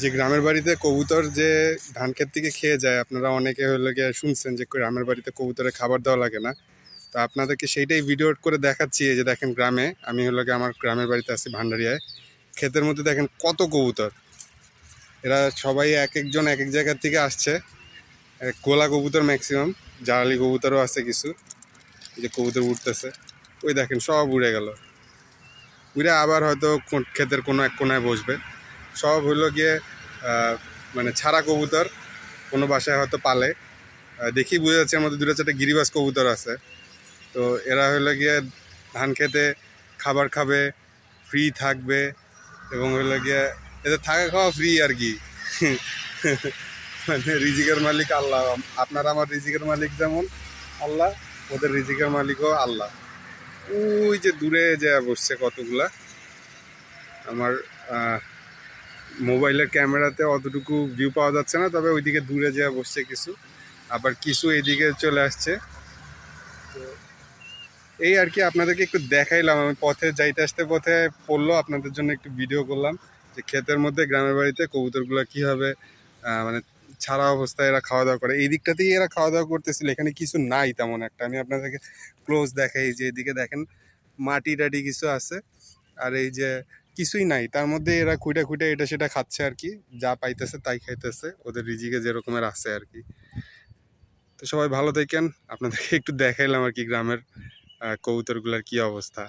যে গ্রামের বাড়িতে কবুতর যে ধান ক্ষেত থেকে খেয়ে যায়, আপনারা অনেকে হলো গিয়ে শুনছেন যে গ্রামের বাড়িতে কবুতরে খাবার দেওয়া লাগে না। তো আপনাদেরকে সেইটাই ভিডিও করে দেখাচ্ছি যে দেখেন গ্রামে, আমি হলো গিয়ে আমার গ্রামের বাড়িতে আছি ভান্ডারিয়ায়। ক্ষেতের মধ্যে দেখেন কত কবুতর। এরা সবাই এক একজন এক এক জায়গার থেকে আসছে। গোলা কবুতর ম্যাক্সিমাম জারালি কবুতরও আছে কিছু। যে কবুতর উঠতেছে ওই দেখেন সব উড়ে গেল। উড়ে আবার হয়তো ক্ষেতের কোনো এক কোনায় বসবে। সব হলো গিয়ে মানে ছাড়া কবুতর, কোনো বাসায় হয়তো পালে। দেখি বোঝা যাচ্ছে আমাদের দুটো চারটে গিরিবাস কবুতর আছে। তো এরা হলো গিয়ে ধান খেতে খাবার খাবে ফ্রি থাকবে এবং হলো গিয়ে এদের থাকা খাওয়া ফ্রি আর কি। মানে রিজিকের মালিক আল্লাহ। আপনার আমার রিজিকের মালিক যেমন আল্লাহ, ওদের রিজিকের মালিকও আল্লাহ। ওই যে দূরে যে বসছে কতগুলা, আমার মোবাইলের ক্যামেরাতে অতটুকু ভিউ পাওয়া যাচ্ছে না, তবে ওইদিকে দূরে যে বসছে কিছু। আবার কিছু এদিকে চলে আসছে। তো এই আর কি আপনাদেরকে একটু দেখাইলাম, আমি পথে যাইতে আসতে পথে পড়ল, আপনাদের জন্য একটু ভিডিও করলাম যে ক্ষেতের মধ্যে গ্রামের বাড়িতে কবুতরগুলো কীভাবে মানে ছাড়া অবস্থায় এরা খাওয়া দাওয়া করে। এই দিকটাতেই এরা খাওয়া দাওয়া করতেছিল, এখানে কিছু নাই তেমন একটা। আমি আপনাদেরকে ক্লোজ দেখাই যে এদিকে দেখেন মাটি টাটি কিছু আছে। আর এই যে কিছুই নাই। তার মধ্যে এরা খুঁটে খুঁটে এটা সেটা খাচ্ছে আর কি। যা পাইতেছে তাই খাইতেছে। ওদের রিজিকে যেরকমের আছে আর কি। তো সবাই ভালো থাকেন। আপনাদেরকে একটু দেখাইলাম আর কি গ্রামের কবুতরগুলার কি অবস্থা।